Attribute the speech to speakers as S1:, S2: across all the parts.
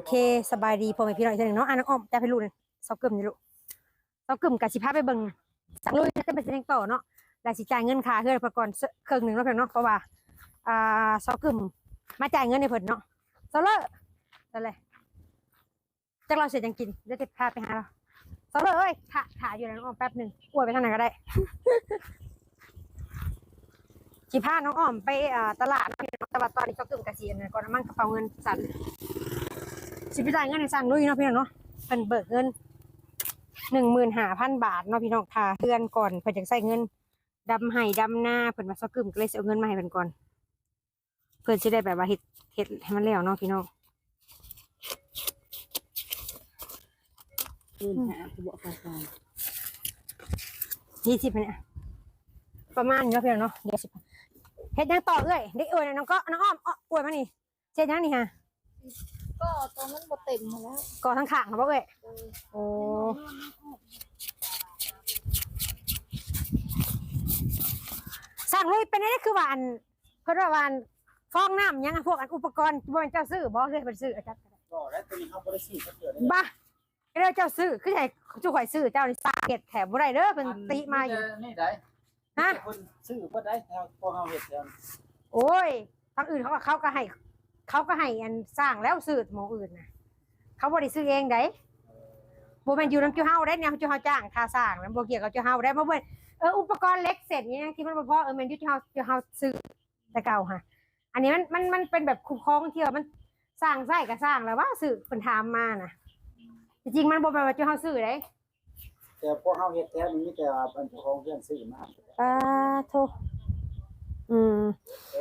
S1: โอเคสบายดีพ่อแม่พี่น้องอีกทีหนึ่งเนาะอะน้องอ้อมจะไปลูกหนึงเซากึ่มนี่ลูกเซากึ่มกับสิพาไปเบิ่งสังลุยจะเป็นเสียงต่อเนาะแล้สิจ่ายเงินค่าเฮือนไปก่อนเครื่องหนึ่งเนาะเพิ่นเนาะเพราะว่าอ่าเซากึ่มมาจ่ายเงินให้เพิ่นเนาะเซาเลอะนั่นแหละจักเราเสร็จยังกินเดี๋ยวจะพาไปหาเราเซาเลอร์เอ้ยถ่าถ่าอยู่นะน้องอ้อมแป๊บหนึ่งอวยไปทางไหนก็ได้สิพาน้องอ้อมไปตลาดนาะแต่ว่าตอนนี้เซากึ่มกับสิอันก่อนมันกระเป๋าเงินสั่น สิไปจ่ายเงินให้สั่งลุยเนาะพี่น้องเนาะเป็นเบิกเงินหนึ่งหมื่นห้าพันบาทเนาะพี่น้องค่าเดือนก่อนเพิ่นจะใส่เงินดำไห้ดำหน้าเพิ่นมาซอกกึมก็เลยสิเอาเงินมาให้เพิ่นก่อน เพิ่นจะได้แบบว่าเฮ็ดเฮ็ดให้มันแล้วเนาะพี่น้อง
S2: มื่นหาคือบอกฟ้า
S1: ยี่สิบเนี่ยประมาณนี้เนาะพี่น้องเนาะเดี๋ยวสิบเฮ็ดยังต่อเอ้ยได้เอ้ยน้องก็น้องอ้อมอ้ออวยมานี่เช็ดยังนี่ฮะ
S2: ก็ตอนนั้นบ่เต็มมาแล้ว
S1: ก่อทั้งขางครับเอ้ย
S2: เออ
S1: โอ้สั่งเลยเป็นอะไรคือว่าอันเพิ่นว่าว่าอันฟองน้ำยังอะพวกอันอุปกรณ์บ่แม่นเจ้าซื้อบ่เลยเพิ่นซื้ออาจารย์
S3: ก็แล้วตัวนี้เขาบริสีเขาเกิด
S1: บ้าเด้อเจ้าซื้อคือให้เจ้าข่อยซื้อเจ้านี่สาเก็ดแถมบ่ได้เด้อเพิ่นติมาอยู่
S3: นี่ได้
S1: ฮะ
S3: คนซื้อบ่ได้แล้วพอเฮาเฮ็ดแล้ว
S1: โอ้ยทางอื่นเขาก็เขาก็ให้ เขาก็ให้อันสร้างแล้วซื้อหมองอื่นน่ะเขาบ่ได้ซื้อเองได้บ่แม่นอยู่นำจุเฮาได้แนวจุเฮาจ้างค่าสร้างนำบ่เกี่ยวกับจุเฮาได้บ่เบิ่นเอออุปกรณ์เล็กเสร็จนี่ยังที่มันบ่พอเออแม่นอยู่จุเฮาจุเฮาซื้อแต่เก่าค่ะ อันนี้มันมันมันเป็นแบบคุ้มครองที่ว่ามันสร้างไส้ก็สร้างแล้วว่าซื้อเพิ่นถามมาน่ะจริงๆมันบ่แม่นว่าจุเฮาซื้อได้
S3: แต่พวกเฮาเฮ็ดแท้นี่มีแต่ว่าเป็นเจ้าของเพื่อนซื้อมา
S1: ปาโทอืม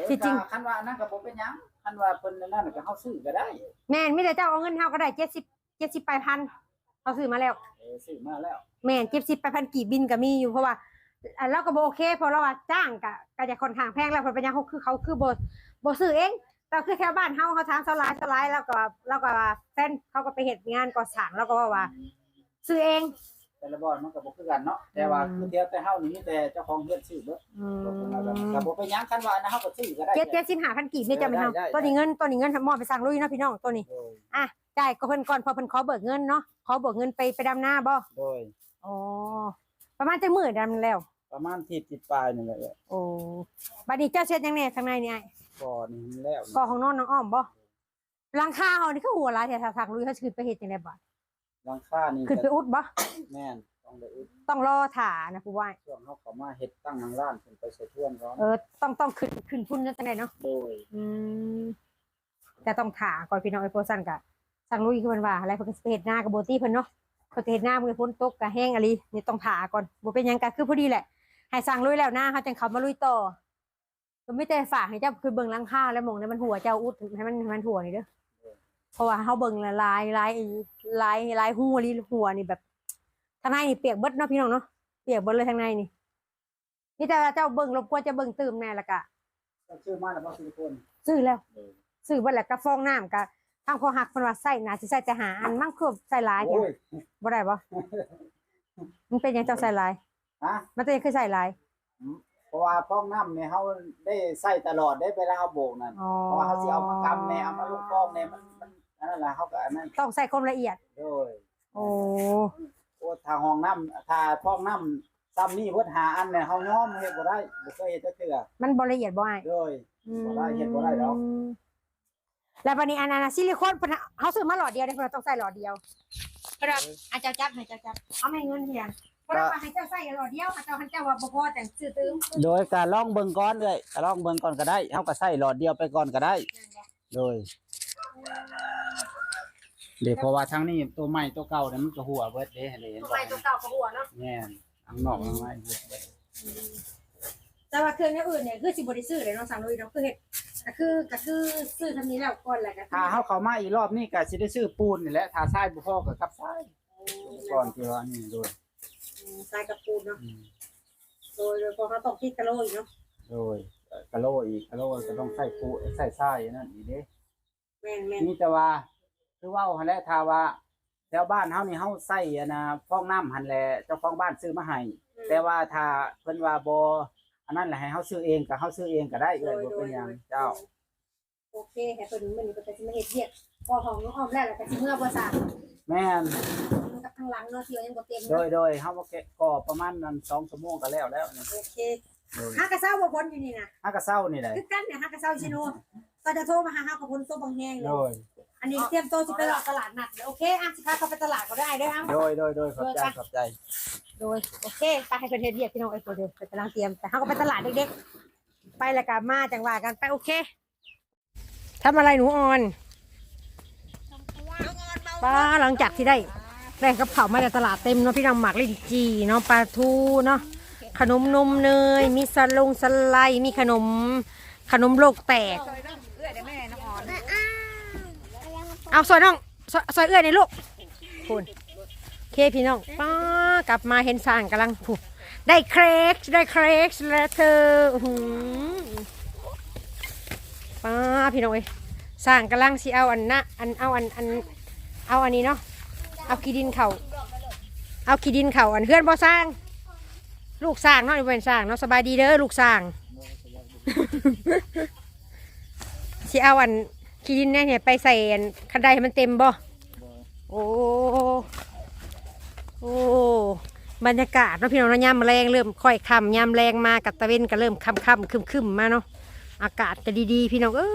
S1: ที่จริง
S3: คันว่านั่นก็บ่เป็นหยัง คันว่าเพิ่นนั่นก็เฮาซื้อก็ได้
S1: แม่นมีแต่เจ้าเอาเงินเฮาก็ได้70 70ไปพันเขาซื้อมาแล้ว
S3: เออซื้อมาแล้ว
S1: แม่นเจ็บสิบไปพันกี่บินก็มีอยู่เพราะว่าอะเราก็บโอเคเพราะเราว่าจ้างกะก็จะค่อนข้างแพงแล้วเพราะเป็นหยังเขาคือเขาคือบ่บ่ซื้อเองแต่คือแถวบ้านเฮาเขาทางสลายสลายแล้วก็แล้วก็แฟนเขาก็ไปเฮ็ดงานก่อสร้างแล้วก็ว่าว่าซื้อเอง
S3: แต่ละบ่อนมันก็บ่คือกันเนาะแต่ว่าคือเดียวแต่เฮานี่มีแต่เจ้าของเพื่อนซื้อเบิด
S1: อื
S3: ก็บ่เป็นหยังคันว่าอันนั้นเฮาก็ซื้อก็ได้
S1: เจ็ดเจ็ดสิบห้าพันกี่นี่จะไม่เฮา
S3: ได้ได้
S1: ตัวนี้เงินตัวนี้เงินมอบไปสร้างลุยเนาะพี่น้องตัวนี้
S3: โดย
S1: อะจ่ายก็เพิ่นก่อนพอเพิ่นขอเบิกเงินเนาะขอเบิกเงินไปไปดำนาบ่
S3: โดย
S1: อ๋อประมาณจักมื้อดำแล้ว
S3: ประมาณที่ติดปลายนี่แหละ
S1: โอ้บัดนี้เจ้าเช็ดยังแน่ข้างในนี่ไอ้
S3: ก่อนนี่แล้ว
S1: ก่อของนอนน้องอ้อมบ่หลังคาเฮานี่คือหัวหลายแถวทางลุยเขาสิขึ้นไปเฮ็ดจังได๋บ่
S3: หลังคานี่
S1: ขึ้นไปอุดบ่
S3: แม่นต้องได้อุด
S1: ต้องรอถ่านะผู้ว่า
S3: ช่วงเขาเขามาเฮ็ดตั้งนางร้านขึ้นไปใส่ท่วนร้อน
S1: เออต้องต้องขึ้นขึ้นพุ่นจังไดเนาะ
S3: โดย
S1: อืมแต่ต้องถ่าก่อนพี่น้องไอ้โพสั่นกะสั่งลุยคือมันว่าอะไรเพิ่นก็สิไปเฮ็ดหน้ากับโบตี้เพิ่นเนาะเพิ่นสิเฮ็ดหน้ามื้อฝนตกก็แห้งอะลีนี่ต้องถ่าก่อนบ่เป็นหยังก็คือพอดีแหละให้สั่งลุยแล้วหน้าเขาจังเขามาลุยต่อก็ไม่แต่ฝากให้เจ้าคือเบิ่งหลังคาแล้วหมองนั้นมันหัวเจ้าอุดให้มันให้มันหัวนี่เด้อ เพราะว่าเฮาเบิ่งละลายลายลายลายหัวลีหัวนี่แบบทางในนี่เปียกเบิดเนาะพี่น้องเนาะเปียกเบิดเลยทางในนี่นี่แต่ว่าเจ้าเบิ่งรบกวนจะเบิ่งตื่มแน่ละกะ
S3: ก็ชื่อมาแล้วบ่ซิลิโคน
S1: ซื้อแล้ว
S3: โดย
S1: ซื้อเบิดแล้วก็ฟองน้ำก็ทางพอหักเพิ่นว่าใส่น่าสิใส่แต่หาอันมั่งคือใส่หลายแท้
S3: โอ้ย
S1: บ่ได้บ่มันเป็นหยังเจ้าใส่หลาย
S3: ฮะ
S1: มันเป็นหยังคือใส่หลาย
S3: เพราะว่าฟองน้ำเนี่ยเฮาได้ใส่ตลอดได้เวลาเฮาโบกนั่น
S1: อ๋อ
S3: เพราะว่าเฮาสิเอามากำแน่เอามาลงฟองแน่มันมันอั นนั้นล่ะเฮาก็อันนั้น
S1: ต้องใส่ความละเอียด
S3: โดย
S1: โอ้
S3: โอ้ทางห้องน้ำถ้าฟองน้ำซ้ำนี่เพิ่นหาอันเนี่ยเฮายอมเฮ็ดบ่ได้บ่เคยเฮ็ดจักเทื่อ
S1: มันบ่ละเอียดบ่อ้าย
S3: โดยบ่ได้เฮ็ดบ่ได้ดอก
S1: มแล้วบัดนี้อันนั้นน่ะซิลิโคนเพิ่นเฮาซื้อมาหลอดเดียวเด้เพิ่นต้องใส่หลอดเดียวเพิ่นว่าอาจารย์จับให้เจ้าจับเอาไม่เงินเฮียนเพิ่นว่าให้เจ้าใส่หลอดเดียวอาจารย์เจ้าว่าบ่พอแต่ซื้อตึม
S3: โดยการลองเบิ่งก่อนเลยลองเบิ่งก่อนก็ได้เฮาก็ใส่หลอดเดียวไปก่อนก็ได้
S1: นั่นบ่
S3: โดย เดี๋ยวเพราะว่าทั้งนี้ตัวใหม่ตัวเก่าเนี่ยมันก็หัวเบิดเด้เลยเห็น
S1: ตัว
S3: บ่
S1: ใหม่ตัวเก่าก็หัวเนาะ
S3: แม่นทั้งนอกทั้งในหัวเบิด
S1: แต่ว่าเครื่องอย่างอื่นเนี่ยคือสิบ่ได้ซื้อเลยเนาะสั่งเลยเนาะคือเฮ็ดก็คือก็คือซื้อทำนี้แล้วก่อนแหละก็คือ
S3: ถ้าเฮาเข้ามาอีกรอบนี้ก็สิได้ซื้อปูนนี่แหละถ้าทรายบ่พอก็กับทรายก่อนที่ว่านี่โดย
S1: อืมใส่กระปูนเนาะ
S3: อืม
S1: โดยโดยพอเขาตกที่กะโหลอีกเนาะ
S3: โดยเอ่อกะโลอีกกะโลก็ต้องใส่ปูใส่ทรายอันนั่นอีกเด้
S1: แม่นแม่น
S3: นี่แต่ว่าคือเว่าหั่นแหละถ้าว่าแถวบ้านเฮานี่เฮาใส่อันน่ะฟองน้ำหั่นแหละเจ้าของบ้านซื้อมาให้แต่ว่าถ้าเพิ่นว่าบ่อันนั้นแหละให้เฮาซื้อเองก็เฮาซื้อเองก็ได้เอ้ยบ่เป็นหยังเจ้า
S1: โอเคให้เพิ่นมื้อนี้เพิ่นก็สิมาเฮ็ดเวียกพอของน้องอ้อมแล้วแล้วก็สิเมื่อบ่ซา
S3: แม่น
S1: กับทางหลังเนาะที่ว่ายังบ่เต็ม
S3: โด
S1: เนาะ
S3: ยโดยเฮาบ่แกะก่อประมาณนั้น2ชั่วโมงก็แล้วแล้วนี่
S1: โอเค
S3: โดย
S1: หากระเซ้าบ่พ้นอยู่นี่นะ
S3: หากะเช้านี่แหละ
S1: คือกันเนี่ยหากระเซ้าชิโน ก็จะโทรมาหาเฮากับพ้นโตบางแฮงเล
S3: โด
S1: ย
S3: ย
S1: อันนี้เตรียมโตสิไปรอตลาดนัดเลยโอเคอะสิพาเขาไปตลาดก็ได้เด้อครับ
S3: โดยโดยโดยขอบใจขอบใจ
S1: โดยโอเคไปให้เพิ่นเฮ็ดเวียกพี่น้องไอ้ตัวเดียวไปกำลังเตรียมแต่เฮาก็ไปตลาดเด็กๆไปแล้วก็มาจังว่ากันไปโอเคทำอะไรหนูออนป้าหลังจากที่ได้ได้กับข้าวมาจากตลาดเต็มเนาะพี่น้องหมักลิ้นจี่เนาะปลาทูเนาะขนมนมเนยมีสลงสไลด์มีขนมขนมโลกแตก เอาซอยน้องซอยซอยเอื้อยในลูกคุณเคพี่น้องป้ากลับมาเห็นสร้างกำลังผูกได้เครกได้เครกแล้วเธอหือป้าพี่น้องเอ้ยสร้างกำลังสิเอาอันนะอันเอาอันอันเอาอันนี้เนาะเอาขี้ดินเข่าเอาขี้ดินเข่าอันเพื่อนบ่สร้าง ลูกสร้างเนาะนี่เป็นสร้างเนาะสบายดีเด้อลูกสร้างสิเอาอัน ขี้ดินเนี่ยเนี่ยไปใส่อันคันไดให้มันเต็มบ่โอ้โอ้บรรยากาศเนาะพี่น้องเนาะยามแรงเริ่มค่อยค่ำยามแรงมากับตะเวนก็เริ่มค่ำค่ำคึมคึมๆมาเนาะอากาศก็ดีๆ พี่น้องเอ้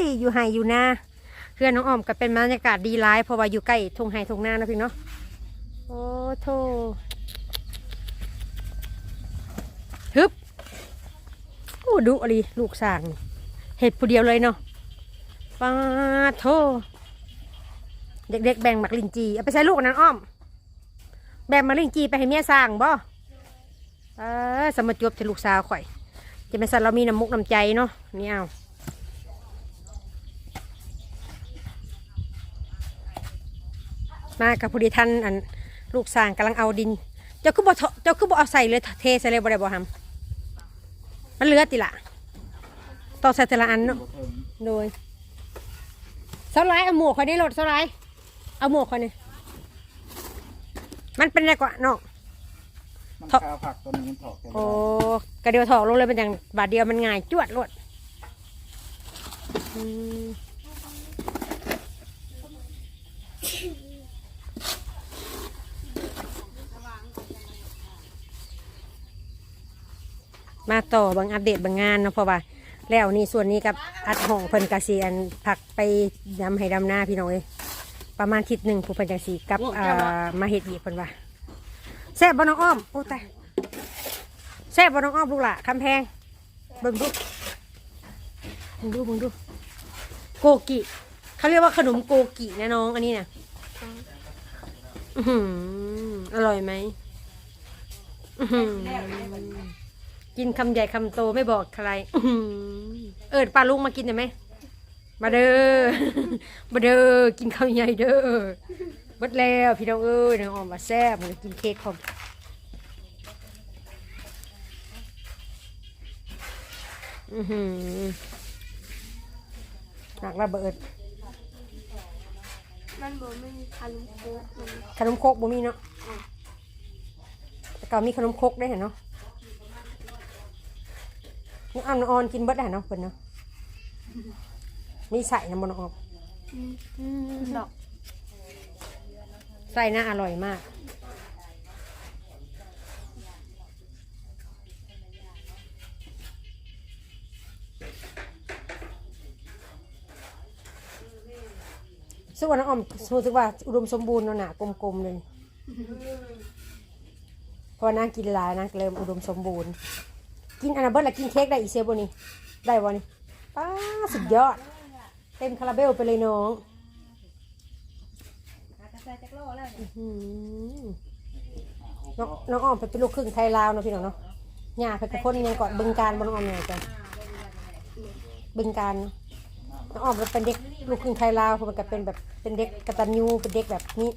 S1: ยอยู่ไฮอยู่นาเพื่อนน้องอ้อมก็เป็นบรรยากาศดีร้ายเพราะว่าอยู่ใกล้ทุ่งไฮทุ่งนาเนาะพี่เนาะโอ้โธ่ฮึบโอ้ดุอะไรลูกสร้างนี่เห็ดผู้เดียวเลยเนาะ ปาโทเด็กๆแบ่งหมักลินจีเอาไปใช้ลูกนั้นอ้อม แบ่งหมักลินจีไปให้เมียสร้างบ่เออสมจบจะลูกสาวข่อย จะเป็นสันเรามีน้ำมุกน้ำใจเนาะนี่เอามากับผู้ดีท่านอันลูกสร้างกำลังเอาดิน เจ้าคือบ่เถาะเจ้าคือบ่เอาใส่เลยเทใส่เลยบ่ได้บ่ทำมันเลือดติละต่อใส่แต่ละอันเนาะโดย สไลด์เอาหมวกคอยได้รถสไลด์เอาหมวกคอยนี่มันเป็นอะไรกว่าเนาะ
S3: มัน
S1: เถาะ
S3: ข้าวผักตัวนี้มันถอก
S1: โอ้กระเดียวถอกลงเลยเป็นอย่างบาทเดียวมันง่ายจวดรวดอืมมาต่อบางอัปเดตบางงานเนาะเพราะว่า แล้วนี่ส่วนนี้กับอัดห้องเพิ่นกะสีอันผักไปดำให้ดำหน้าพี่น้องเอ้ยประมาณทิศหนึ่งผู้เพิ่นจังสีกับอ่ามาเฮ็ดอีกเพิ่นว่าแซ่บบ่น้องอ้อมโอ้ตายแซ่บบ่น้องอ้อมลูกหล่ะคำแพงเบิ่งดูเบิ่งดูเบิ่งดูโกกิเขาเรียกว่าขนมโกกินะน้องอันนี้น่ะอื้อหืออร่อยไหมอื้อหือ กินคำใหญ่คำโตไม่บอกใครอื้อหือเอิดปลาลุงมากินได้ไหม มาเด้อ มาเด้อ กินข้าวใหญ่เด้อเบดแล้วพี่น้องเอ้ยน้องออมมาแซ่บมันกินเค้กของอือหือหนักระเบิด
S2: มันบ่มีคันโคกมัน
S1: ขนมครกบ่มีเนาะแต่เก่ามีขนมครกได้เห็นเนาะ นี่อ้อมน้องออนกินเบิดได้เนาะเพิ่นเนาะมีใส่น้ำมันออก
S2: ดอก
S1: ไส้น่าอร่อยมากสึกว่าน้องออมรู้สึกว่าอุดมสมบูรณ์เนาะหนากลมๆเลยเพราะว่านางกินหลายนางก็เริ่มอุดมสมบูรณ์ กินอันนั้นเบิร์ดแล้วกินเค้กได้อีเซลบนี่ได้บ่นี่ป้าสุดยอด เต็มคาราเบลไปเลยน้องอื้อหือน้องน้องอ้อมเป็นลูกครึ่งไทยลาวเนาะพี่น้องเนาะย่าเป็นคนยังก่อนบึงการบน้องอ้อมเนี่ยจ้ะบึงการเนาะน้องอ้อมเป็นเด็กลูกครึ่งไทยลาวเพราะมันก็เป็นแบบเป็นเด็กกตัญญูเป็นเด็กแบบนี้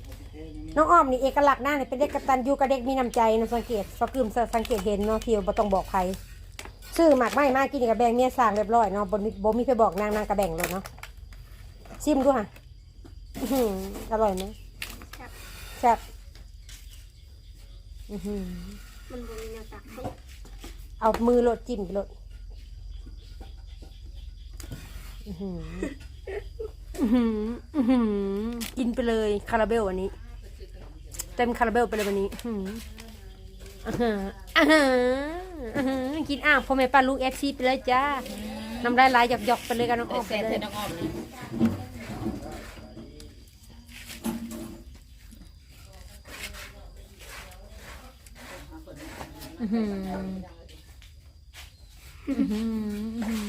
S1: น้องอ้อมนี่เอกลักษณ์หน้าเนี่ยเป็นเด็กกตัญญูกับเด็กมีน้ำใจนะสังเกตสักกึมสังเกตเห็นเนาะที่บ่ต้องบอกใคร ซื้อหมากไม้มากกินกับแบ่งเมียสร้างเรียบร้อยเนาะบนบ่มีไปบอกนางนางกระแบ่งเลยเนาะชิมดูค่ะอื้อหืออร่อยไหมแซ่บอื้อหือ
S2: มันบ่มีแนวตักให้
S1: เอามือโลดจิ้มไปโลดออื้อหืออื้อหืออื้อหือกินไปเลยคาราเบลวันนี้ เต็มคาราเบลไปเลยวันนี้อื้อหืออื้ อหืออื้อหืออื้อหือกินอ้าวพ่อแม่ป้าลูกเอฟซีไปเลยจ้าน้ำลายไหลหยอกๆไปเลยกันน้องออกไป
S4: แซ่บ
S1: เล
S4: เธ
S1: ย
S4: อน้องอ้อมนะ
S1: อื้อหืออื้อหืออื้อหื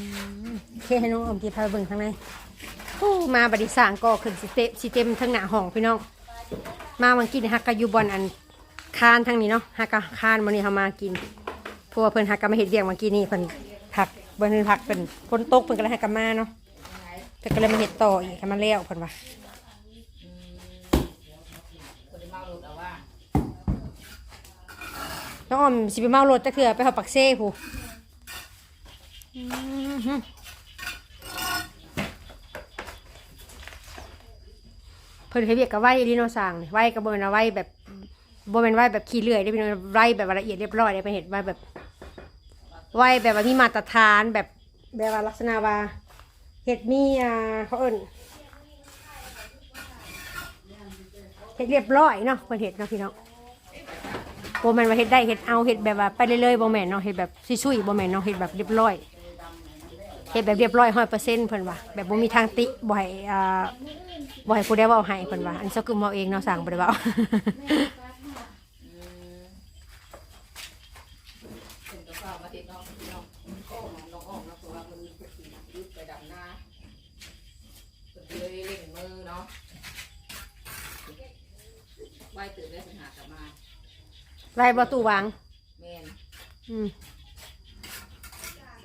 S1: อโอเคให้น้องอมที่พาไปเบิ่งข้างในโอ้มาบัดนี้สร้างก็ขึ้นสิเตสิเต็มทั้งหน้าห้องพี่น้อง มาวันกินฮักกะอยู่บอนอันคานทางนี้เนาะฮักกะคานวันนี้เขามากิน เพราะว่าเพิ่นฮักกะมาเฮ็ดเวียงเมื่อกี้นี่เพิ่นผักเพิ่นผักเป็นฝนตกเพิ่นก็เลยฮักกะมาเนาะเพิ่นก็เลยมาเฮ็ดต่ออีกให้มันแล้วเพิ่นว่า
S4: น้อ
S1: งออมสิไปเมารถจักเทื่อไปเฮาปักเซ่ผู้เพิ่นเฮ็ดเวียกกับไว้ลีโนสร้างนี่ไว้ก็บ่แม่นว่าไว้แบบบ่แม่นไว้แบบขี้เลื่อยเด้อพี่น้องไว้แบบละเอียดเรียบร้อยเด้อไปเฮ็ดไว้แบบ ไว้แบบว่ามีมาตรฐานแบบแบบว่าลักษณะว่าเห็ดมีอ่าเขาเอิ้นเห็ดเรียบร้อยเนาะเพิ่นเห็ดเนาะพี่น้องบ่แม่นว่าเฮ็ดได้เฮ็ดเอาเฮ็ดแบบว่าไปเรื่อยๆบ่แม่นเนาะเฮ็ดแบบซุยๆบ่แม่นเนาะเฮ็ดแบบเรียบร้อยเฮ็ดแบบเรียบร้อย100%เซ็นต์เพิ่นว่าแบบบ่มีทางติบ่ให้อ่าบ่ให้ผู้ใดเว้าให้เพิ่นว่าอันนี้เซาคือเว้าเองเนาะสั่งบ่ได้เว้า
S4: ถึงกับข้าวมาติดน้องพี่น้องโอ้น้องอ้อมนะเพราะว่ามันมีคนขี่ยึดไปดำหน้าเพิ่นเลยเล่งมือเนาะไหวตื่นได้ปัญหากลับมา
S1: ไว้บ่ตู้วาง
S4: แม่น
S1: อืม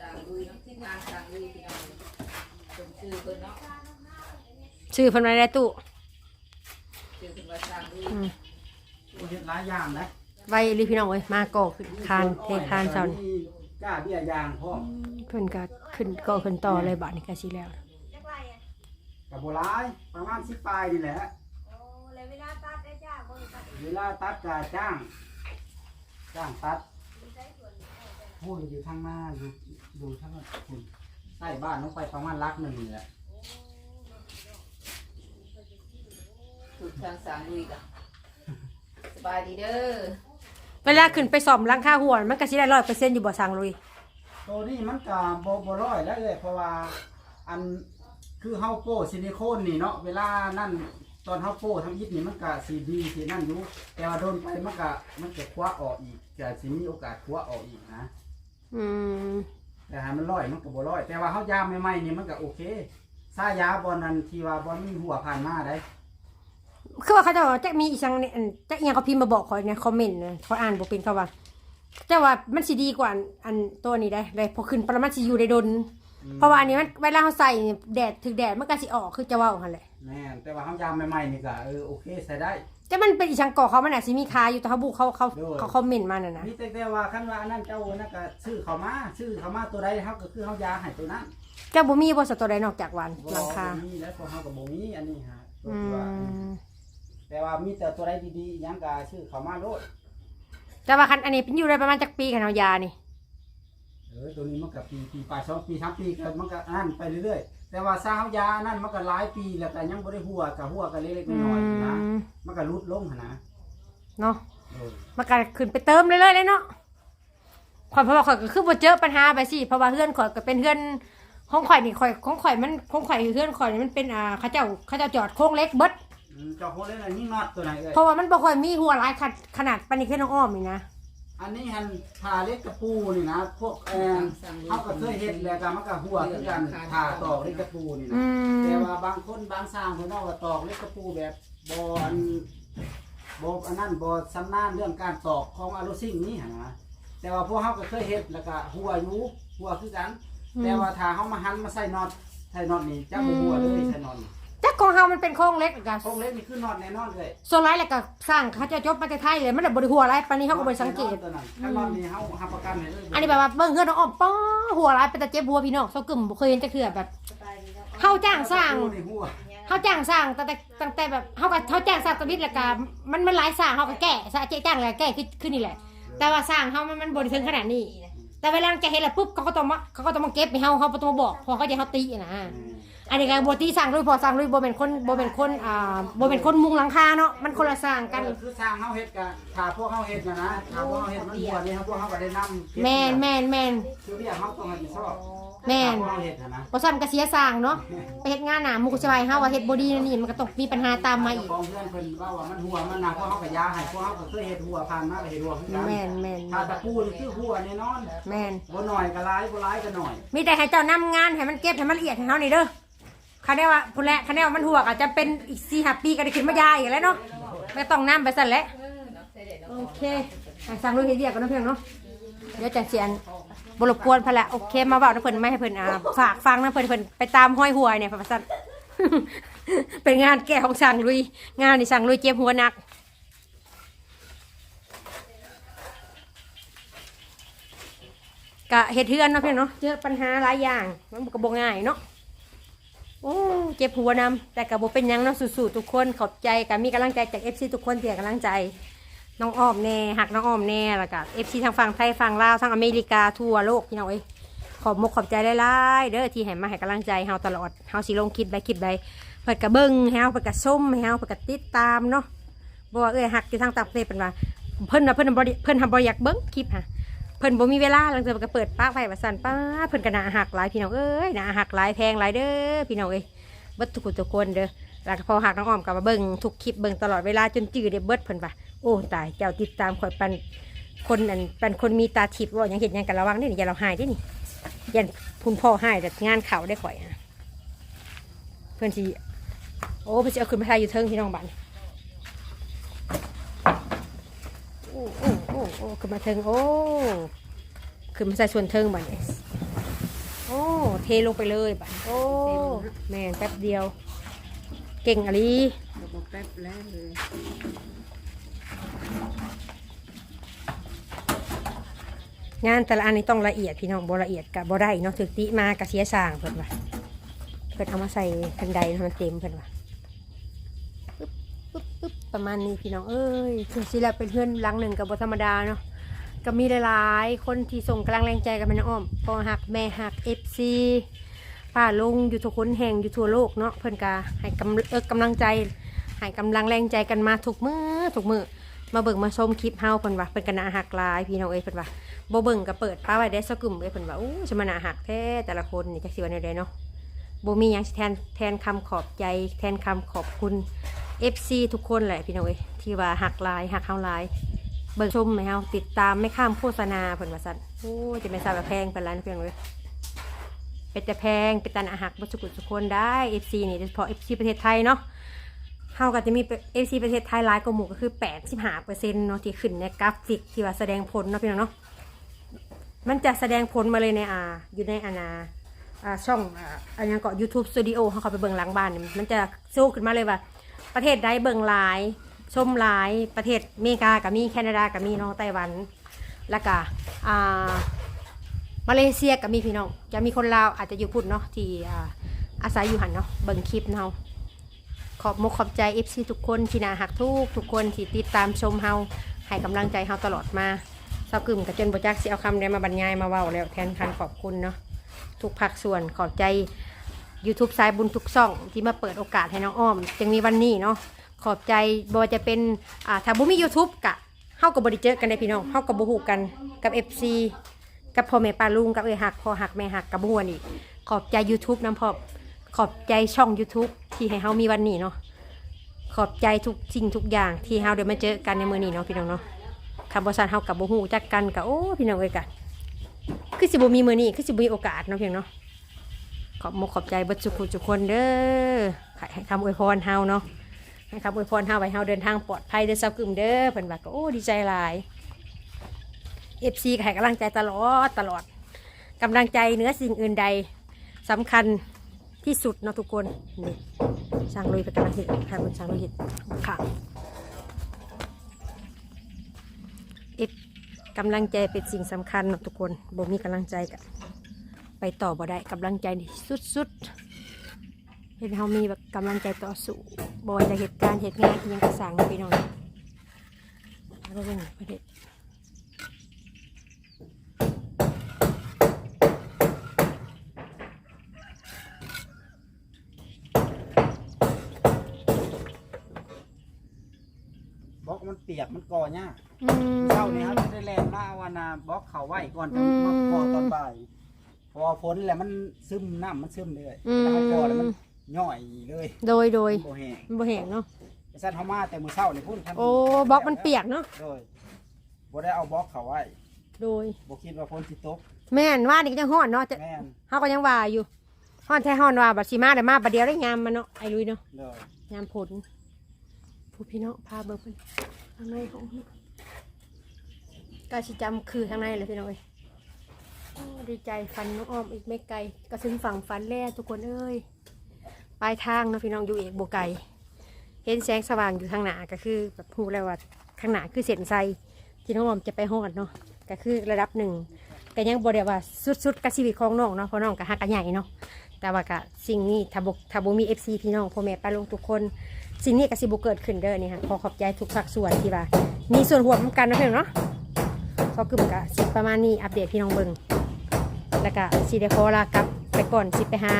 S4: สั่งลุยเนาะที่งานสั่งลุยพี่น้องจนชื่อเพิ่นเนาะ
S1: ชื่อเพิ่นไว้ได้ตู้
S4: ชื่อเพิ่นว่าสั่งลุย
S1: อืม
S3: เฮ็ดหลายอย่างนะ
S1: ไว้รีพี่น้องเอ้ยมาก่อขึ้นคานเทคานเซานี่
S3: มีกล้าเบี้ยยางพร้อม
S1: เพิ่นก็ขึ้นก่อขึ้นต่อเลยบัดนี้ก็สิแล้ว
S3: กับโบหลายประมาณสิบปลายนี่แหละเวลาตัดกาจ้าง จ้างตัดโอ้ยอยู่ทางหน้าอยู่ดูทางคุณใต้บ้านลงไปประมาณลักหนึ่งนี่แหละ
S4: ถูกทางสั่งลุยกันสบายดีเด้อ
S1: เวลาขึ้นไปซ่อมหลังคาหัวมันก็สิได้100%อยู่บ่สั่งลุย
S3: ตัวนี้มันก็บ่บ่ร้อยแล้วเลยเพราะว่าอันคือเฮาโป้ซิลิโคนนี่เนาะเวลานั่น ตอนเฮาโป้ทำอิฐนี่มันก็สีดีสีนั่นอยู่แต่ว่าโดนไปมันก็มันจะคว้าออกอีกจะสิมีโอกาสคว้าออกอีกนะ
S1: อืม
S3: แต่ให้มันร้อยมันก็บ่ร้อย แต่ว่าเฮายามใหม่ๆนี่มันก็โอเคซายาบอลนั้นที่ว่าบอลมีหัวผ่านมาได้
S1: คือว่าเขาเจะจะมีอีสังเนี่ยอันจะอีหยังเขาพิมพ์มาบอกขอยในคอมเมนต์นะเขาอ่านบ่เป็นเขาว่า แต่ว่ามันสิดีกว่าอันอันตัวนี้ได้เลยพอขึ้นประมาณสิอยู่ได้ดนเพราะว่าอันนี้มันเวลาเขาใส่นี่แดดถึงแดดมันก็สิออกคือจะเว้าหั่นแหละ
S3: แม่นแต่ว่าเฮายามใหม่ๆนี่ก็เออโอเคใส่ได้
S1: แต่มันเป็นอีสังก่อเขามันน่ะสิมีคาอยู่แต่เขาบุกเขาเขา
S3: โดย
S1: เขาคอมเมนต์มาน่ะนะ
S3: มีแต่แต่ว่าคันว่าอันนั้นเจ้านั่นก็ซื้อเขามาซื้อเขามาตัวใดเฮาก็คือเฮายาให้ตัวนั้น
S1: เจ้าบ่มีบ่สตัวใดนอกจากวันหลังคา
S3: บ่มีแล้วพวกเฮาก็บ่มีอันนี้ฮะตัว
S1: อื
S3: ที่ว่ามแต่ว่ามีแต่ตัวใดดีๆอิหยังก็ซื้อเขามาโลด
S1: แต่ว่าคันอันนี้เป็นอยู่ได้ประมาณจักปีคันเอายานี่
S3: เออตัวนี้มันก็ปีปีปลายสองปีสามปีก็มันก็อันนั้นไปเรื่อยๆ แต่ว่าซาเฮายาอันนั้นมันก็หลายปีแล้วก็ยังบ่ได้หัวก็หัวก็เล็กๆ
S1: อื
S3: น้อยๆนะ
S1: ม
S3: มันก็ลุดลงหั่นนะ
S1: เนาะ
S3: เออ
S1: มันก็ขึ้นไปเติมเรื่อยๆเลยเนาะข่อยเพราะว่าข่อยก็คือบ่เจอปัญหาไปสิเพราะว่าเพื่อนข่อยก็เป็นเพื่อนของข่อยนี่ข่อยของข่อยมันของข่อยเพื่อนข่อยนี่มันเป็นอ่าเขาเจ้าเขาเจ้าจอดโค้งเล็กเบิด
S3: อืมเจ้าโคเล่นอันนี้น็อตตัวไหนเอ่ย
S1: เพราะว่ามันบ่ค่อยมีหัวหลายขนาดขนาดปานนี้คือน้องอ้อมนี่นะ
S3: อันนี้หันผ่าเล็กกระปูนี่นะพวกเอ่อเฮาก็เคยเฮ็ดแล้วก็มันก็หัวคือกันผ่าตอกเล็กกระปูนี่นะ
S1: อืม
S3: แต่ว่าบางคนบางสร้างเพิ่นเอาว่าตอกเล็กกระปูแบบบ่อันบ่อันนั้นบ่สำนานเรื่องการตอกของอะลูซิ่งนี่หั่นนะแต่ว่าพวกเฮาก็เคยเฮ็ดแล้วก็หัวอยู่หัวคือกัน แต่ว่าถ้าเฮามาหันมาใส่น็อตใส่น็อตนี่จักบ่หัวเลยใส่น็อตนี่
S1: จัก ของเฮามันเป็นโค้งเล็กกับ
S3: พวกเล็กนี่คือน็อตแน่นอนเลย
S1: โซนไลท์แล้วก็สร้างเขาเจะจบมาแต่ไทยเลยมันได้บ่ได้หัวหลายปานนี้เฮาก็บ่ได้สังเกต
S3: ตัวนั้นถ้าน็อตนี่เฮารับประกันให้เลย
S1: อันนี้แบบว่าเบิ่งเฮือนน้องอ้อมป้อหัวหลายเป็นตาเจ็บหัวพี่น้องเซากึ่มบ่เคยเห็นจักเทื่อแบบเฮาจ้างสร้าง
S3: ในหัว
S1: เฮาจ้างสร้างตั้งแต่ตั้งแต่แบบเฮาก็เฮาจ้างสร้างตะวิทย์แล้วก็มันมันหลายสร้างเฮาก็แก้ซะเจ๊จ้างแล้วแก้คือคือนี่แหละ แต่ว่าสร้างเฮามันมันบ่ได้ถึงขนาดนี้ แต่แต่เวลาจะเห็นแล้วปุ๊บเขาก็ต้องมาเขาก็ต้องมาเก็บให้เฮาเขาบ่ต้องมาบอกเพอเขาจะเฮาตีอะนะ
S3: อืม
S1: อันนี้ก็บ่ตีสั่งด้วยพอสั่งด้วยบ่เป็นคนบ่เป็นคนอ่าบ่เป็นคนมุงหลังคาเนาะมันคนละสร้างกัน
S3: คือสร้างเฮาเฮ็ดกันถ้าพวกเฮาเฮ็ดนะนะถ้าพวกเฮาเฮ็ดมันหัวนี่ครับพวกเฮาก็ได้นำเก็บ
S1: แม่นแม่นแม่น
S3: คือเรียกเฮาต้องรับผิดชอบ
S1: แม่น
S3: ถ้าพวกเฮาเฮ็ดนะนะ
S1: บ่สั่นก็เสียสร้างเนาะไปเฮ็ดงานหน้าหมู่ก็สบายเฮาว่าเฮ็ดบ่ดีนั่นนี่มันก็ต้องมีปัญหาตามมาอีก
S3: ของเพื่อนเพิ่นว่าว่ามันหัวมันหนักพวกเฮาก็ยาให้พวกเฮาก็เคยเฮ็ดหัวผ่านมาก็เฮ็ดหัวคือกัน
S1: แม่นแม่น
S3: ถ้าตะปูนี่คือหัวแน่นอน
S1: แม่น
S3: บ่หน่อยก็หลายบ่หลายก็หน่อย
S1: มีแต่ให้เจ้านำงานให้มันเก็บให้มันละเอียดให้เฮานี่เด้อ คันได้ว่าพุ่นแหละคันได้ว่ามันหัวกอาจจะเป็นอีก4 5ปีก็ได้ขึ้นมายาอีกแล้วเนาะไม่ต้องนํไปสั่นแหละ
S4: เออเนาะใส่ได้เนาะ
S1: โอเคอะสั่งลุยเฮ็ดเรียกกันเนาะเพียงเนาะเดี๋ยวจังสิอันบ่รบกวนเพิ่นละโอเคมาเว้านํเพิ่นไม่ให้เพิ่นอ่าฝากฟังนํเพิ่นเพิ่นไปตามห้อยหัวเนี่ยว่าซั่น เป็นงานแก้ของสั่งลุย งานนี่สั่งลุยเจ็บหัวหนัก กะเฮ็ดเทือนเนาะเพี่นเนาะเจอปัญหาหลายอย่างมันก็บ่ง่ายเนาะ โอ้เจ็บหัวนำแต่ก็บ่เป็นยังเนาะสู้ๆทุกคนขอบใจก็มีกำลังใจจาก FC ทุกคนที่ให้กำลังใจน้องอ้อมแน่หักน้องอ้อมแน่แล้วก็ FC ทางฝั่งไทยฝั่งลาวทางอเมริกาทั่วโลกพี่น้องเอ้ยขอบมกขอบใจหลายๆเด้อที่ให้มาให้กำลังใจเฮาตลอดเฮาสิลงคลิปใดคลิปใดเพิ่นก็เบิ่งเฮาเพิ่นก็ชมให้เฮาเพิ่นก็ติดตามเนาะบ่ว่าเอ้ยหักอยู่ทางต่างประเทศเพิ่นว่าเพิ่นน่ะเพิ่นบ่ได้เพิ่นทำบ่อยากเบิ่งคลิปฮะ เพิ่นบ่มีเวลาหลังจากก็เปิดปากไว้ว่าสั่นป้าเพิ่นก็น่าหักหลายพี่น้องเอ้ยน่าหักหลายแพงหลายเด้อพี่น้องเอ้ยเบิดทุกคนทุกคนเด้อแล้วก็พอหักน้องอ้อมก็มาเบิ่งทุกคลิปเบิ่งตลอดเวลาจนจื้อได้เบิดเพิ่นว่าโอ้ตายเจ้าติดตามข่อยปันคนอันเป็นคนมีตาทิพย์ว่ายังเห็นยังกันระวังเด้นี่อย่าเราหายเด้นี่ยันคุณพ่อหายแต่งานเขาได้ข่อยอะเพิ่อนสิโอ้เพิ่นเอาขึ้นมาทายอยู่เทิงพี่น้องบ้านโอ้ อ้โอ้โอ้ขึ้นมาเทิงโอ้คือมันใส่ส่วนเทิงบัดนี้โอ้เทลงไปเลยบัดโอ้แม่นแป๊บเดียว เก่งอะไร
S4: แล้วก็แป๊บแล้วเลย
S1: งานแต่ละอันนี้ต้องละเอียดพี่น้องบ่ละเอียดกับบ่ได้เนาะถึกติมากะเสียสร้างเพิ่นว่าเพิ่นเอามาใส่ทันใดให้มันเต็มเพิ่นว่าปึ๊บปึ๊บ ประมาณนี้พี่น้องเอ้ยถึงสิแล้วเป็นเพื่อนหลังหนึ่งกับบธรรมดาเนาะก็มีหลายๆ คนที่ส่งกำลังแรงใจกับแม่น้องอ้อมพ่อหักแม่หัก FC ป้าลุงอยู่ทุกคนแห่งอยู่ทั่วโลกเนาะเพิ่อนก็ให้กำเอิกกำลังใจให้กำลังแรงใจกันมาทุกมือทุกมือมาเบิ่งมาชมคลิปเฮาเพิ่นว่าเพิ่นก็น่าหักลายพี่น้องเอ้ยเพิ่นว่าบ่เบิ่งก็เปิดป้าไว้ได้สักกลุ่มเลยเพิ่นว่าอู้สมานาหักแท้แต่ละคนนี่จักสิว่าแนวใดเนาะ บ่มีหยังแทนแทนคำขอบใจแทนคำขอบคุณ FC ทุกคนแหละพี่น้องเอ้ยที่ว่าหักลายหักเฮาลาย เบิ่งชมให้เฮาติดตามไม่ข้ามโฆษณาเพิ่นว่าซั่นโอ้จะไม่ทราบว่าแพงปานนั้นเพียงเลยเป็นแต่แพงเป็นตาหนาหักบ่สุกุทุกคนได้ FC นี่โดยเฉพาะ FC ประเทศไทยเนาะเฮาก็จะมี FC ประเทศไทยหลายกว่าหมู่ก็คือ 85%เนาะที่ขึ้นในกราฟิกที่ว่าแสดงผลเนาะพี่น้องเนาะมันจะแสดงผลมาเลยในอ่าอยู่ในอานา อ่าช่องอ่าอันยังเกาะ YouTube Studio เขาเขาไปเบิ่งหลังบ้านเนี่ยมันจะสู้ขึ้นมาเลยว่า ประเทศใดเบิ่งหลาย ชมหลายประเทศอเมริกากับมีแคนาดากับมีเน้องไต้หวัน แล้วก็อ่ามาเลเซียกับมีพี่น้อง จะมีคนลาวอาจจะอยู่พุ่นเนาะที่อ่าอาศัยอยู่หันเนาะเบิ่งคลิปเนาะขอบมกขอบใจ FC ทุกคนที่น่าหักทุกทุกคนที่ติดตามชมเฮาให้กำลังใจเฮาตลอดมาเศร้ากึ่มกับจนบจักสิเอาคำใดมาบรรยายมาเว้าแล้วแทนคันขอบคุณเนาะ ทุกภาคส่วนขอบใจ YouTube สายบุญทุกซ่อง ที่มาเปิดโอกาสให้น้องอ้อม จึงมีวันนี้เนาะขอบใจบ่ว่าจะเป็นอ่าถ้าบ่มี YouTube กะเฮากับ่ได้เจอกันได้พี่น้องเฮากับบ่ฮู้กันกับ FC กับพ่อแม่ป้าลุงกับเอ้ยหักพ่อหักแม่หักกับบ่ฮู้อันนี้ขอบใจ YouTube น้ำพอบขอบใจช่อง YouTube ที่ให้เฮามีวันนี้เนาะขอบใจทุกสิ่งทุกอย่างที่เฮาได้มาเจอกันในมื้อนี้เนาะพี่น้องเนาะคำบอสันเฮากับโบฮูจักกันกับโอ้พี่น้องเอ้ยกัน คือสิบ่มีมือนี้คือสิบ่มีโอกาสเนาะเพียงเนาะขอบมกขอบใจบัดสุขุทุกคนเด้อให้คำอวยพรเฮาเนาะให้คำอวยพรเฮาไว้เฮาเดินทางปลอดภัยเด้อเซากึมเด้อเพิ่นว่าก็โอ้ดีใจหลาย FC ก็ให้กำลังใจตลอดตลอดกำลังใจเหนือสิ่งอื่นใดสำคัญที่สุดเนาะทุกคนนี่สร้างลุยไปกำลังเห็ดค่ะคุณสร้างลุยเห็ดค่ะ กำลังใจเป็นสิ่งสำคัญนะทุกคนบ่มีกำลังใจกะไปต่อบ่ได้กำลังใจนี่สุดๆเห็นเฮามีแบบกำลังใจต่อสู้บ่ว่าจะเหตุการณ์เหตุงานยังกระสังไปหน่อยแล้วก็เป็นประเด็น
S3: เปียกมันก่อยาก
S1: อืม
S3: เช้านี้ครับจะได้แลนมาว่านาบล็อกเขาไว้ก่อนจะมาพอตอนบ่ายพอฝนแล้วมันซึมน้ำมันซึมเลยถ้าเขาพอแล้วมันย่อยเลย
S1: โดยโดย
S3: โบแห้ง
S1: มันบ่แห้งเนาะ
S3: ไอ้สัตว์เขามาแต่มือเช้านี่พุ่นคัน
S1: โอ้บล็อกมันเปียกเนาะ
S3: โดยบ่ได้เอาบล็อกเขาไว้
S1: โดย
S3: บ่คิดว่าฝนสิตก
S1: แม่นว่านี่ก็ยังฮ้อนเนาะจะ
S3: แม่น
S1: เฮาก็ยังว่าอยู่ฮ้อนแท้ฮ้อนว่าบัดสิมาได้มาบัดเดียวได้ยามมันเนาะไอ้ลุยเนาะ
S3: โดย
S1: ยามผล ผู้พี่น้องพาเบิ่งเพิ่นข้างในของเพิ่นก็สิจำคือข้างในเลยพี่น้องเอ้ยดีใจฟันน้องอ้อมอีกไม่ไกลก็ถึงฝั่งฟันแล้วทุกคนเอ้ยปลายทางนะพี่น้องอยู่เอกบ่ไกลเห็นแสงสว่างอยู่ทางหน้าก็คือแบบพูดแล้วว่าข้างหน้าคือเส้นไซที่น้องอ้อมจะไปฮอดเนาะก็คือระดับหนึ่งก็ยังบ่ได้ว่าสุดๆกับชีวิตของน้องเนาะเพราะน้องก็ฮักกันใหญ่เนาะ แต่ว่าก็สิ่งนี้ถ้าบ่ถ้าบ่มี FC พี่น้องพ่อแม่ป้าลุงทุกคน สิ่งนี้ก็สิบ่เกิดขึ้นเด้อนี่ค่ะขอขอบใจทุกภาคส่วนที่ว่า มีส่วนร่วมกันนะเพื่อนเนาะก็กึ่มกะสิประมาณนี้อัปเดตพี่น้องเบิงแล้วก็สิได้ขอลากลับไปก่อนสิไปหา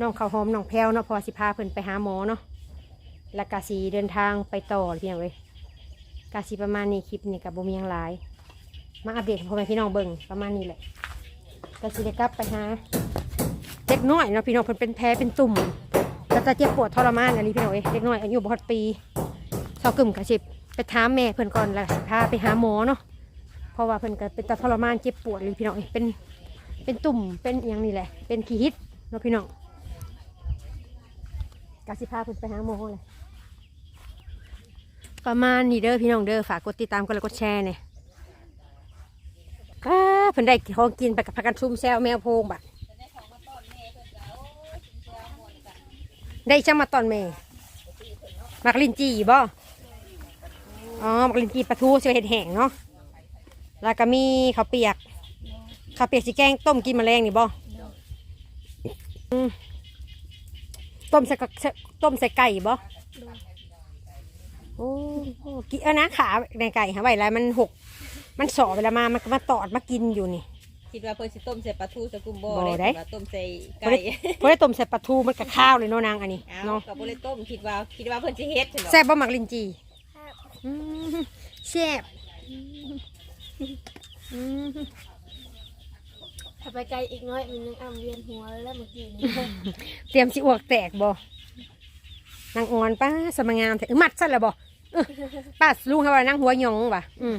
S1: น้องข้าวหอมน้องแพรวเนาะพอสิพาเพิ่นไปหาหมอเนาะแล้วก็สิเดินทางไปต่อพี่น้องเว้ยกะสิประมาณนี้คลิปนี้กับบ่มียังหลาย มาอัปเดตพ่อแม่พี่น้องเบิ่งประมาณนี้แหละก็สิได้กลับไปหา เด็กน้อยเนาะพี่น้องเพิ่นเป็นแพ้เป็นตุ่มก็จะเจ็บปวดทรมานอะไรพี่น้องเอ้เล็กน้อยอายุบ่ฮอดปีเศร้ากึ่มกระสิบไปถามแม่เพิ่นก่อนแล้วพาไปหาหมอเนาะเพราะว่าเพิ่นก็เป็นตาทรมานเจ็บปวดเลยพี่น้องเอ้เป็นเป็นตุ่มเป็นอย่างนี้แหละ เป็นขี้ฮิตเนาะพี่น้องกะสิพาเพิ่นไปหาหมอเลยประมาณนี้เด้อพี่น้องเด้อฝากกดติดตามกดไลค์กดแชร์เนี่ยเพิ่นได้ของกินไปกับพากันซุ่มแซวแมวโพงบัด ได้ช่างมาตอนเมย์มักลินจีบ่อ๋อมักลินจีปลาทูเสียเห็ดแห้งเนาะแล้วก็มีข้าวเปียกข้าวเปียกสีแกงต้มกินแมลงนี่บ่อืมต้มใส่ต้มใส่ไก่บ่โอ้กินเออนะขาในไก่หาไว้แล้วมันหก มันสอเวลามามันก็มาตอดมากินอยู่นี่
S4: คิดว่าเพิ่นสิต้มใส่ปลาทูสกุมบ่
S1: บ่
S4: ได้
S1: ได้
S4: คิดว่าต้มใส่
S1: พอ
S4: ไก่
S1: ได้พอได้ต้มใส่ปลาทูมันกับข้าวเลยเนาะนางอันนี้
S4: เอา
S1: เนาะ
S4: กับบ่ได้ต้มคิดว่าคิดว่าเพิ่นสิเฮ็ดใช่บ่
S1: แซ่บบ่มักลินจีอืมแซ่บอืม
S2: ถ้าไปไกลอีกน้อยมันยังอ่ำเวียนหัวแล้วเมื่อกี้นี้
S1: เตรียมสิอ้วกแตกบ่นางอ่อนป้าสมงามแท้เออมัดซะแล้วบ่เออป้าลุงเขาว่านางหัวหยองว่ะอืม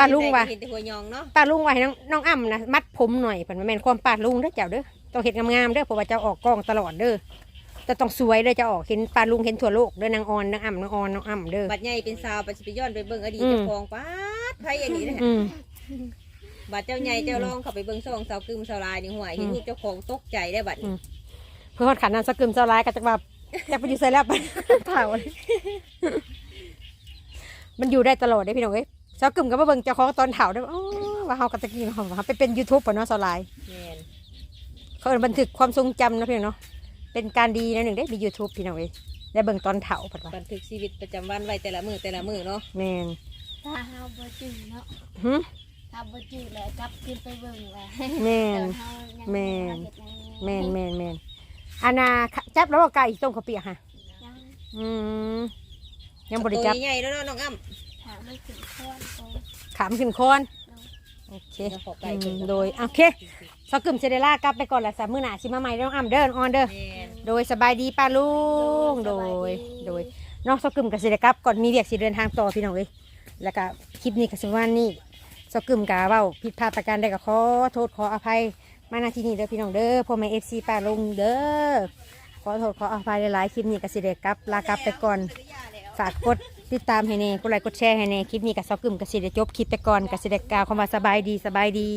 S1: ปลาลุงว่ะ
S4: เห็นแต่หัวยองเนาะ
S1: ป้าลุงว่าให้น้องน้องอ้ำนะมัดผมหน่อยเพิ่นว่าแม่นความป้าลุงเด้อเจ้าเด้อต้องเฮ็ดงามๆเด้อเพราะว่าเจ้าออกกล้องตลอดเด้อจะต้องสวยเด้อเจะออกเห็นป้าลุงเห็นทั่วโลกเด้อนางอ่อนนางอ้ำนางอ่อนน้องอ้ำเด้อ
S4: บัดใหญ่เป็นสาวไปสิไปย้อนไปเบิ่งอดีต
S1: อืม
S4: เจ้าของป๊าดไผอันนี้นะ
S1: อืม
S4: บัดเจ้าใหญ่เจ้าลองเข้าไปเบิ่งซองสาวกึมสาวลายนี่ห่วยเห็นรูปเจ้าของตกใจได้บัด
S1: อื
S4: นี้
S1: มเพื่อฮอดขันนั้นสกึมเจ้าร้ายก็จะว่าอยากไปอยู่ใส่แล้วไปเผาเลยมันอยู่ได้ตลอดได้พี่น้องเอ้ย สกึมก็มาเบิ่งเจ้าของตอนเผาได้อ๋อว่าเฮากะตะกี้เขาเขาไปเป็นยูทูบป่ะเนาะสลาย
S4: แม่น
S1: เขาเอิ้นบันทึกความทรงจำนะพี่น้องเนาะ เป็นการดีนะหนึ่งได้มียูทูบพี่น้องเอ้ยได้เบิ่งตอนเผาผัดว่า
S4: บันทึกชีวิตประจำวันไว้แต่ละมื้อแต่ละมื้อเนาะ
S1: แม่น
S2: ถ้าเฮาบ่จืดเนาะ
S1: หึ
S2: ถ้าบ่จืดแล้วกลับขึ้นไปเบิ่งแหละ
S1: แม่น
S2: เฮายัง
S1: แม่น
S2: เฮ็ดยัง
S1: แม่นแม่นแม่นอานาจับแล้วว่าไก่ต้มข้าวเปียกค่ะ
S2: ยัง
S1: อืมยังบริจับ
S4: ตัวใหญ่ๆแล้วเนาะน้องอ้ำ
S2: ถามไม่ถึงข้อนโต
S1: ขามขึ้นคอนโอเค
S4: เดี๋ยวขอไก่
S1: อื
S4: เพิ่น
S1: ม
S4: ก่อน
S1: โดยโอเคสกึมเซเดล่ากลับไปก่อนละสามมื้อหน้าชิมาใหม่เด้อน้องอ้ำเดินออนเด้อ
S4: แม่น
S1: โดยสบายดีป้าลุงโดย โดยนอกสกึมกับสิเดกลับก่อนมีเวียกสิเดินทางต่อพี่น้องเอ้ยแล้วก็คลิปนี้กับสิวันนี้สกึมกาเว้าผิดพลาดประการใดก็ขอโทษขออภัยมาณที่นี้เด้อพี่น้องเด้อพ่อแม่เอฟซีป้าลุงเด้อขอโทษขออภัยหลายๆคลิปนี้กับสิเดกลับลากลับไปก่อนฝากกด ติดตามให้แน่กดไลค์กดแชร์ให้แน่คลิปนี้กับซอกกึมกับสิเดจบคลิปไปก่อนกับสิเดกล่าวคำว่าสบายดีสบายดี